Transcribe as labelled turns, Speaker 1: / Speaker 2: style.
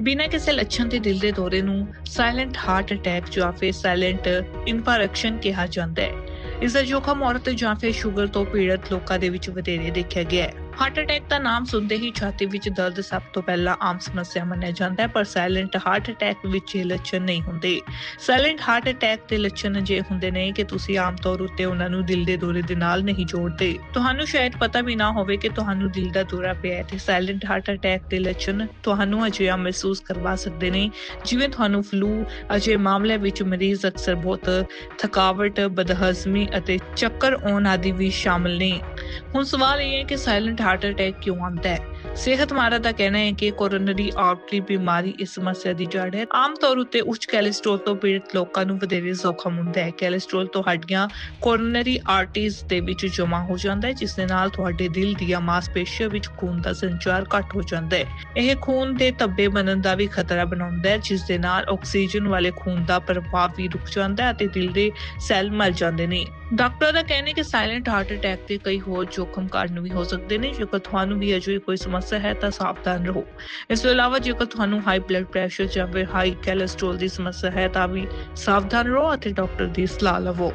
Speaker 1: ਬਿਨਾਂ ਕਿਸੇ ਲੱਛਣ ਦੇ ਦਿਲ ਦੇ ਦੌਰੇ ਨੂੰ ਸਾਇਲੈਂਟ ਹਾਰਟ ਅਟੈਕ ਜਾਂ ਫਿਰ ਸਾਇਲੈਂਟ ਇਨਫਾਰਕਸ਼ਨ ਕਿਹਾ ਜਾਂਦਾ ਹੈ। ਇਸ ਦਾ ਜੋਖਮ ਔਰਤ ਜਾਂ ਫਿਰ ਸ਼ੂਗਰ ਤੋਂ ਪੀੜਤ ਲੋਕਾਂ ਦੇ ਵਿੱਚ ਵਧੇਰੇ ਦੇਖਿਆ ਗਿਆ ਹੈ। ਹਾਰਟ ਅਟੈਕ ਦਾ ਨਾਮ ਸੁਣਦੇ ਹੀ ਛਾਤੀ ਵਿੱਚ ਦਰਦ ਸਭ ਤੋਂ ਪਹਿਲਾਂ ਆਮ ਸਮੱਸਿਆ ਮੰਨਿਆ ਜਾਂਦਾ ਹੈ, ਪਰ ਸਾਇਲੈਂਟ ਹਾਰਟ ਅਟੈਕ ਵਿੱਚ ਇਹ ਲੱਛਣ ਨਹੀਂ ਹੁੰਦੇ। ਸਾਇਲੈਂਟ ਹਾਰਟ ਅਟੈਕ ਦੇ ਲੱਛਣ ਜੇ ਹੁੰਦੇ ਨੇ ਕਿ ਤੁਸੀਂ ਆਮ ਤੌਰ ਉੱਤੇ ਉਹਨਾਂ ਨੂੰ ਦਿਲ ਦੇ ਦੌਰੇ ਦੇ ਨਾਲ ਨਹੀਂ ਜੋੜਦੇ। ਤੁਹਾਨੂੰ ਸ਼ਾਇਦ ਪਤਾ ਵੀ ਨਾ ਹੋਵੇ ਕਿ ਤੁਹਾਨੂੰ ਦਿਲ ਦਾ ਦੌਰਾ ਪਿਆ ਹੈ ਤੇ ਸਾਇਲੈਂਟ ਹਾਰਟ ਅਟੈਕ ਦੇ ਲੱਛਣ ਤੁਹਾਨੂੰ ਅਜਿਹਾ ਮਹਿਸੂਸ ਕਰਵਾ ਸਕਦੇ ਨੇ। ਜਿਵੇਂ ਤੁਹਾਨੂੰ ਫਲੂ ਅਜੇ ਮਾਮਲੇ ਵਿੱਚ ਮਰੀਜ਼ ਅਕਸਰ ਬਹੁਤ ਥਕਾਵਟ, ਬਦਹਜ਼ਮੀ ਅਤੇ ਚੱਕਰ ਆਉਣ ਆਦਿ ਵੀ ਸ਼ਾਮਲ ਨੇ। ਹੁਣ ਸਵਾਲ ਇਹ ਹੈ ਕਿ ਸਾਇਲੈਂਟ ਹਾਰਟ ਅਟੈਕ ਕਿਉਂ ਆਉਂਦਾ ਹੈ ਸਿਹਤ ਮਾਹਰਾਂ ਦਾ ਕਹਿਣਾ ਹੈ ਕਿ ਕੋਰੋਨਰੀ ਆਰਟਰੀ ਬਿਮਾਰੀ ਇਸ ਸਮੱਸਿਆ ਦੀ ਜੜ ਹੈ। ਆਮ ਤੌਰ ਉੱਤੇ ਉੱਚ ਕੋਲੇਸਟ੍ਰੋਲ ਤੋਂ ਪੀੜਤ ਲੋਕਾਂ ਨੂੰ ਵਧੇਰੇ ਜ਼ੋਖਮ ਹੁੰਦਾ ਹੈ। ਕੋਲੇਸਟ੍ਰੋਲ ਤੁਹਾਡੀਆਂ ਕੋਰੋਨਰੀ ਆਰਟਰੀਜ਼ ਦੇ ਵਿੱਚ ਜਮ੍ਹਾਂ ਹੋ ਜਾਂਦਾ ਹੈ, ਜਿਸ ਦੇ ਨਾਲ ਤੁਹਾਡੇ ਦਿਲ ਦੀਆਂ ਮਾਸਪੇਸ਼ੀਆਂ ਵਿੱਚ ਖੂਨ ਦਾ ਸੰਚਾਰ ਘੱਟ ਹੋ ਜਾਂਦਾ ਹੈ। ਇਹ ਖੂਨ ਦੇ ਧੱਬੇ ਬਣਨ ਦਾ ਵੀ ਖਤਰਾ ਬਣਾਉਂਦਾ ਹੈ, ਜਿਸ ਦੇ ਨਾਲ ਆਕਸੀਜਨ ਵਾਲੇ ਖੂਨ ਦਾ ਪ੍ਰਭਾਵ ਵੀ ਰੁਕ ਜਾਂਦਾ ਹੈ ਅਤੇ ਦਿਲ ਦੇ ਸੈੱਲ ਮਰ ਜਾਂਦੇ ਨੇ। ਡਾਕਟਰ ਦਾ ਕਹਿਣਾ ਹੈ ਕਿ ਸਾਇਲੈਂਟ ਹਾਰਟ ਅਟੈਕ ਦੇ ਕਈ ਹੋਰ ਜੋਖਮ ਕਾਰਨ ਵੀ ਹੋ ਸਕਦੇ ਨੇ, ਜੇਕਰ ਤੁਹਾਨੂੰ ਵੀ ਅਜਿਹੀ ਕੋਈ ਸਮੱਸਿਆ ਹੈ ਤਾਂ ਸਾਵਧਾਨ ਰਹੋ। ਇਸ ਤੋਂ ਇਲਾਵਾ ਜੇਕਰ ਤੁਹਾਨੂੰ ਹਾਈ ਬਲੱਡ ਪ੍ਰੈਸ਼ਰ ਜਾਂ ਫਿਰ ਹਾਈ ਕੋਲੇਸਟ੍ਰੋਲ ਦੀ ਸਮੱਸਿਆ ਹੈ ਤਾਂ ਵੀ ਸਾਵਧਾਨ ਰਹੋ ਅਤੇ ਡਾਕਟਰ ਦੀ ਸਲਾਹ ਲਵੋ।